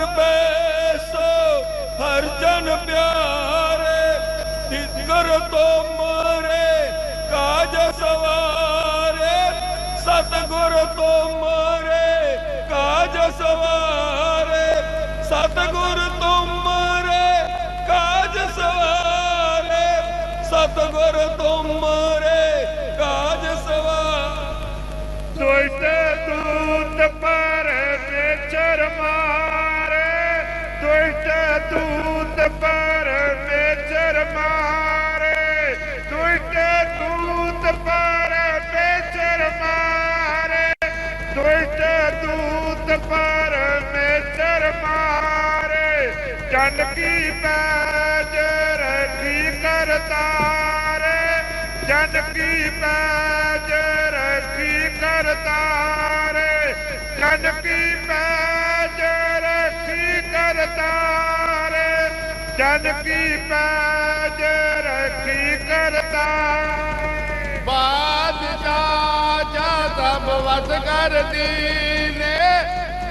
ਹਰ ਬੈਸੋ ਹਰ ਜਨ ਪਿਆਰੇ ਤਿਕਰ ਤੋ ਮਰੇ, ਕਾਜ ਸਵਾਰੇ, ਸਤਗੁਰ ਤੋ ਮਰੇ, ਕਾਜ ਸਵਾਰੇ, ਸਤਗੁਰ ਤੋ ਮਾਰੇ, ਕਾਜ ਸਵਾਰੇ, ਸਤਗੁਰ ਤੋ ਮਰੇ, ਕਾਜ ਸਵਾਰੇ। ਦੁਇਤ ਦੂਤ ਪਰ ਵਿਚਰ ਮਾਰੇ मन की पैज रखी करतार जन की पैज रखी करतार जन की पैज रखी करतार जन की पैज रखी कर तारे। जा सब वस कर दीने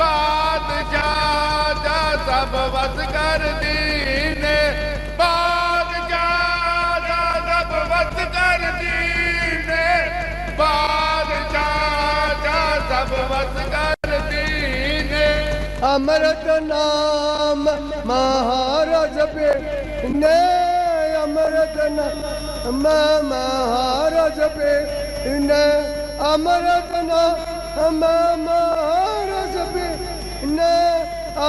बादशाह जा सब वस कर दीने। जा सब वस कर दीने। जा सब कर दीने। अमृत नाम महाराज पे ने अमृत नाम महाराज पे ने अमृत नाम महाराज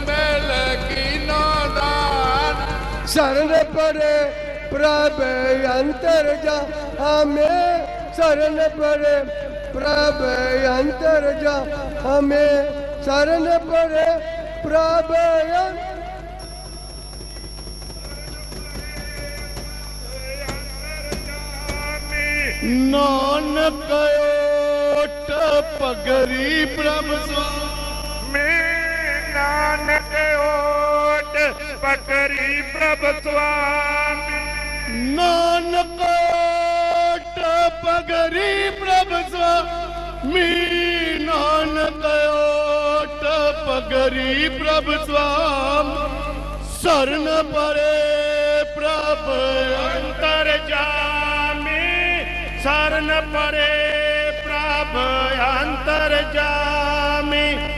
मेल की नोदान शरण पर प्रभ अंतर जा, हमें शरण पर प्रभ अंतर जा, हमें शरण पर प्रभ अं- नान कयो पगरी ब्रह्म स्वामी। नानक ओट पकड़ी प्रभु स्वामी। नानक ओट पकड़ी प्रभु स्वामी। नानक ओट पकड़ी प्रभु स्वामी। शरण परे प्रभ अंतर जामी। शरण परे प्रभ अंतर जामी।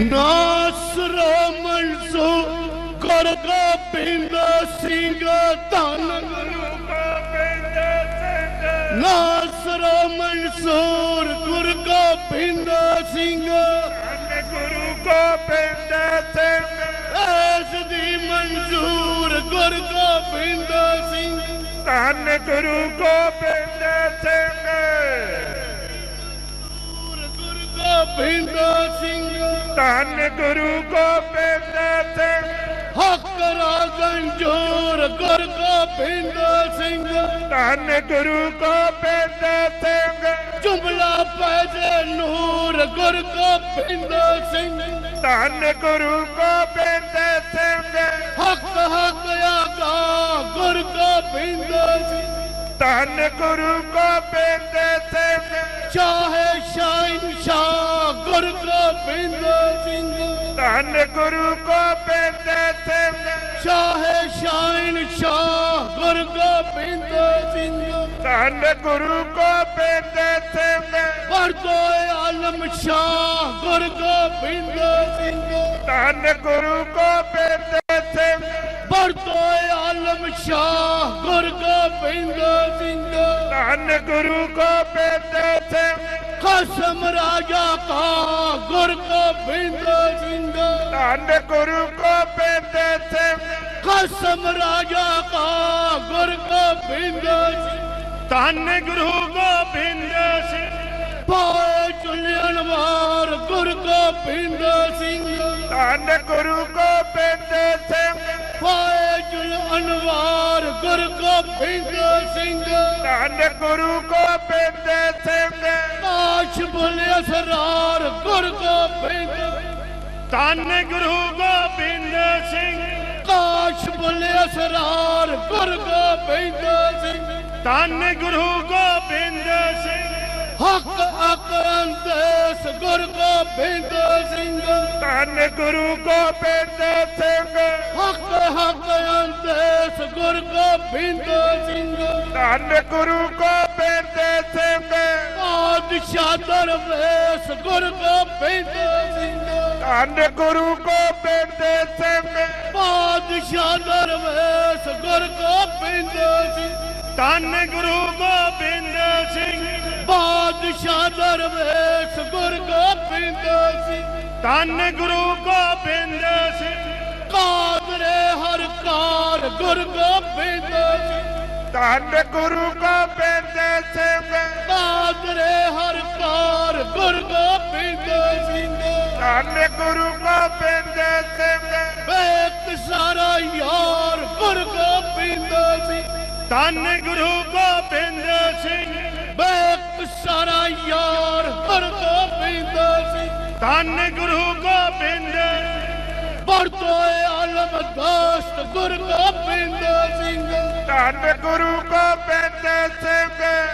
ਨਾ ਸ਼ਰਮਣ ਸੋ ਕਰ ਕਾ ਪਿੰਦਾ ਸਿੰਘਾ ਧਨ ਗੁਰੂ ਕਾ ਪਿੰਦਾ ਸਿੰਘਾ ਨਾ ਸ਼ਰਮਣ ਸੋਰ ਗੁਰ ਕਾ ਪਿੰਦਾ ਸਿੰਘਾ ਧਨ ਗੁਰੂ ਕਾ ਪਿੰਦਾ ਸਿੰਘਾ ਐਸ ਦੀ ਮਨਜ਼ੂਰ ਗੁਰ ਕਾ ਪਿੰਦਾ ਸਿੰਘ ਧਨ ਗੁਰੂ ਕਾ ਪਿੰਦਾ ਸਿੰਘਾ ਗੁਰ ਸਿੰਘ। ਧੰਨ ਗੁਰੂ ਗੋਬਿੰਦ ਸਿੰਘ। ਹੱਕ ਰਾਗਨ ਜੋਰ ਗੁਰ ਗੋਬਿੰਦ ਸਿੰਘ। ਧੰਨ ਗੁਰੂ ਗੋਬਿੰਦ ਸਿੰਘ। ਜੁਮਲਾ ਪੈਦੇ ਨੂਰ ਗੁਰ ਗੋਬਿੰਦ ਸਿੰਘ। ਧੰਨ ਗੁਰੂ ਗੋਬਿੰਦ ਸਿੰਘ। ਹੱਕ ਹੱਕ ਆਗਾ ਗੁਰ ਗੋਬਿੰਦ ਸਿੰਘ। धन गुरु को बिंद से चाहे शाइन शाह गुरु को बिंद सिंह धन गुरु को बिंद से चाहे शाइन शाह गुरु को बिंद सिंह धन गुरु को बिंद से वर्दो तो आलम शाह गुरु को बिंद सिंह धन गुरु को ਆਲਮ ਸ਼ਾਹ ਗੁਰ ਗੋਬਿੰਦ ਸਿੰਘ ਧੰਨ ਗੁਰੂ ਗੋਬਿੰਦ ਸਿੰਘ ਖਸਮ ਰਾਜਾ ਕਾ ਗੁਰ ਗੋਬਿੰਦ ਸਿੰਘ ਧੰਨ ਗੁਰੂ ਗੋਬਿੰਦ ਸਿੰਘ ਖਸਮ ਰਾਜਾ ਕਾ ਗੁਰ ਗੋਬਿੰਦ ਸਿੰਘ ਧੰਨ ਗੁਰੂ ਗੋਬਿੰਦ ਸਿੰਘ ਪਾਏ ਚੁਲਿਆਣ ਵਾਰ ਗੁਰ ਗੋਬਿੰਦ ਸਿੰਘ ਧੰਨ ਗੁਰੂ ਗੋਬਿੰਦ ਸਿੰਘ फायजुल अनवार गुर को सिंह। धन गुरु को पिंद सिंह। काश असरार गुर को गुरु को पिंद सिंह। काश असरार गुर को सिंह। धन गुरु को पिंद सिंह। हक गुर को सिंह। धन गुरु को पिंद धन गुरु को पेंदे सिंधे बादशाह दरवेश गुरु को पेंदे धन गुरु को पेंदे सिंधे बादशाह दरवेश गुरु को पेंदे धन गुरु को गोबिंद सिंह। बादशाह दरवेश गुरु को गोबिंद सिंह। धन गुरु को गोबिंद सिंह। कादरे हर कार गुरु को गोबिंद सिंह। ਧੰਨ ਗੁਰੂ ਗੋਬਿੰਦ ਸਿੰਘ ਕਾਦਰੇ ਹਰ ਕਾਰ ਗੁਰ ਗੋਬਿੰਦ ਸਿੰਘ ਧੰਨ ਗੁਰੂ ਗੋਬਿੰਦ ਸਿੰਘ ਵੇਖ ਸਾਰਾ ਯਾਰ ਗੁਰ ਗੋਬਿੰਦ ਸਿੰਘ ਧੰਨ ਗੁਰੂ ਗੋਬਿੰਦ ਸਿੰਘ ਵੇਖ ਸਾਰਾ ਯਾਰ ਗੁਰ ਗੋਬਿੰਦ ਸਿੰਘ ਧੰਨ ਗੁਰੂ ਗੋਬਿੰਦ ਵਰਤੋ ਆਲਮ ਦੋਸਤ ਗੁਰ ਗੋਬਿੰਦ ਸਿੰਘ। ਧੰਨ ਗੁਰੂ ਗੋਬਿੰਦ ਸਿੰਘ।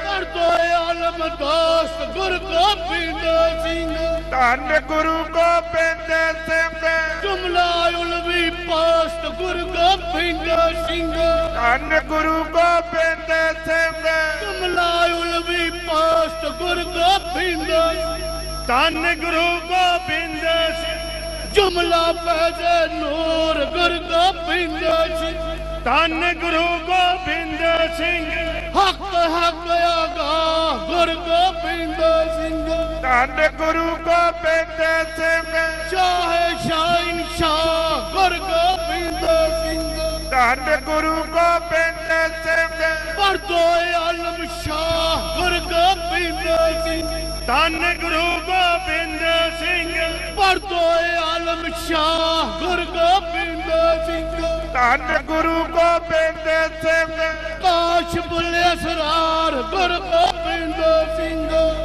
ਵਰਤੋ ਆਲਮ ਦੋਸਤ ਗੁਰ ਗੋਬਿੰਦ ਸਿੰਘ। ਧੰਨ ਗੁਰੂ ਗੋਬਿੰਦ ਸਿੰਘ। ਜੁਮਲਾ ਉਲਵੀ ਪੋਸਟ ਗੁਰ ਗੋਬਿੰਦ ਸਿੰਘ। ਧੰਨ ਗੁਰੂ ਗੋਬਿੰਦ ਸਿੰਘ। ਜੁਮਲਾ ਉਲਵੀ ਪੋਸਟ ਗੁਰ ਗੋਬਿੰਦ ਧੰਨ ਗੁਰੂ ਗੋਬਿੰਦ ਸਿੰਘ जुमला पैजे नूर गुर गोबिंद धन गुरु गोबिंद सिंह। हक हक आगा गुरु गोबिंद सिंह। धन गुरु गोबिंद सिंह। ਧੰਨ ਗੁਰੂ ਗੋਬਿੰਦ ਸਿੰਘ ਵਰਤੋ ਆਲਮ ਸ਼ਾਹ ਗੁਰ ਗੋਬਿੰਦ ਸਿੰਘ ਧੰਨ ਗੁਰੂ ਗੋਬਿੰਦ ਸਿੰਘ। ਵਰਤੋ ਆਲਮ ਸ਼ਾਹ ਗੁਰ ਗੋਬਿੰਦ ਸਿੰਘ ਧੰਨ ਗੁਰੂ ਗੋਬਿੰਦ ਸਿੰਘ। ਕਾਸ਼ ਬੁਲੇ ਸਰਾਰ ਗੁਰ ਗੋਬਿੰਦ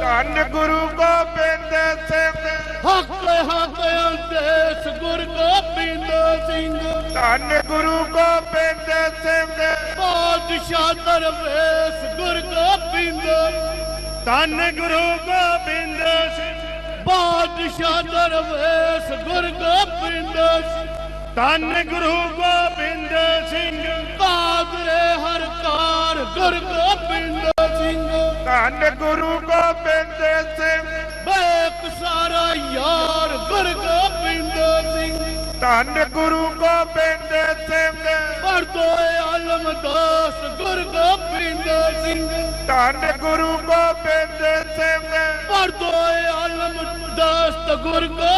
ਧੰਨ ਗੁਰੂ ਗੋਬਿੰਦ ਸਿੰਘ। ਹੱਕ ਹੱਕ ਅੰਦੇਸ ਗੁਰ ਗੋਬਿੰਦ ਸਿੰਘ। ਧੰਨ ਗੁਰੂ ਗੋਬਿੰਦ ਸਿੰਘ। ਬਾਦਸ਼ਾਹ ਦਰਵੇਸ਼ ਗੁਰ ਗੋਬਿੰਦ। ਧੰਨ ਗੁਰੂ ਗੋਬਿੰਦ ਸਿੰਘ। ਬਾਦਸ਼ਾਹ ਦਰਵੇਸ਼ ਗੁਰ ਗੋਬਿੰਦ। ਧੰਨ ਗੁਰੂ ਗੋਬਿੰਦ धन गुरु को सिंह। सारा यार गुर को धन गुरु को पेंदे सिंह तो आलम दास गुर को धन गुरु को पेंदे सिंह तो आलम दास गुर को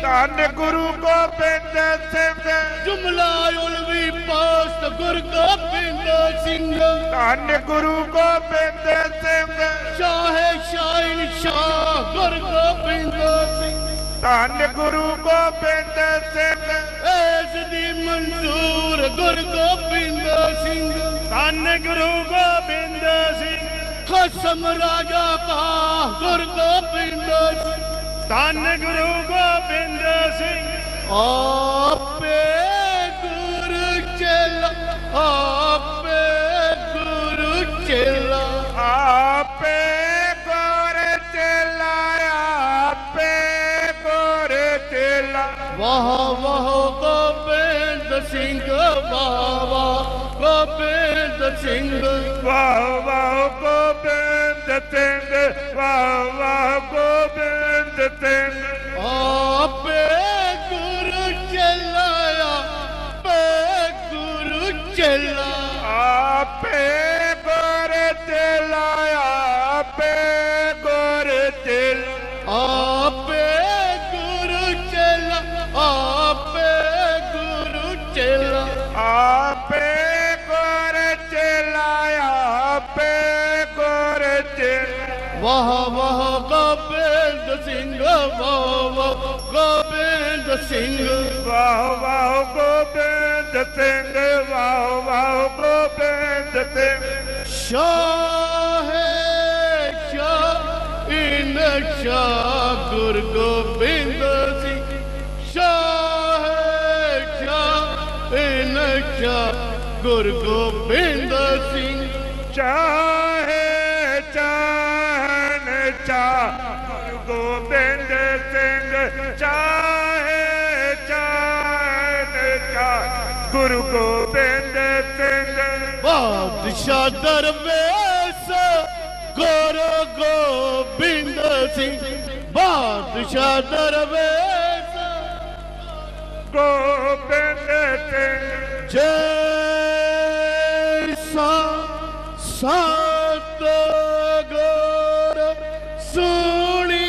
धन गुरु को पेंदे सिंह। जुमला उलवी पास गुर गोबिंद सिंह। धन गुरु गोबिंद सिंह। शाह शाही शाह गुरु गोबिंद सिंह। धन गुरु गोबिंद सिंह। ऐस दी मंजूर गुर गोबिंद सिंह। धन गुरु गोबिंद सिंह। खसम राजा पा गुरु गोबिंद सिंह। धन गुरु गोबिंद सिंह। आपे ਆਪੇ ਗੁਰੂ ਚੇਲਾ। ਆਪੇ ਗੁਰ ਚੇਲਾ ਆਪੇ ਗੁਰ ਚੇਲਾ। ਵਾਹ ਵਾਹ ਗੋਬਿੰਦ ਸਿੰਘ ਵਾਹ ਵਾਹ ਗੋਬਿੰਦ ਸਿੰਘ। ਵਾਹ ਵਾਹ ਗੋਬਿੰਦ ਸਿੰਘ ਵਾਹ ਵਾਹ ਗੋਬਿੰਦ ਸਿੰਘ। सिंग वाहो वाहो गोबिंद सिंह शाह शाह इन शाह गुरु गोबिंद सिंह शाह शाह इन शाह गुरु गोबिंद गुरु गोबिंद बादशाह दरवेश गुरु गोबिंद सिंह। बादशाह दरवेश। गोबिंद जय सा सत सुनी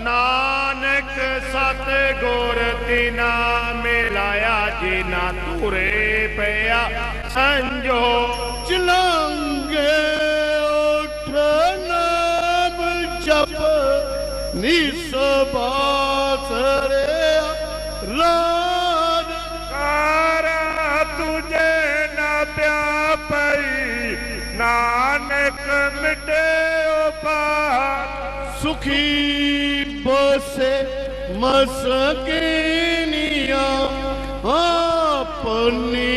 ਨਾਨਕ ਸਤ ਗੁਰ ਤਿਨਾ ਮਿਲਾਇਆ ਜਿਨਾ ਤੁਰੇ ਪਿਆ ਸੰਜੋ ਚਲਾਂਗੇ ਉਠ ਨਾਮ ਜਪ ਨਿਸਬਾਸਰੇ ਰਾਜ ਕਾਰਾ ਤੁਝੇ ਨਾ ਪਿਆ ਪਈ ਨਾਨਕ ਮਿਟੇ ਉਪਾਰ सुखी बसे मसकिनिया अपनी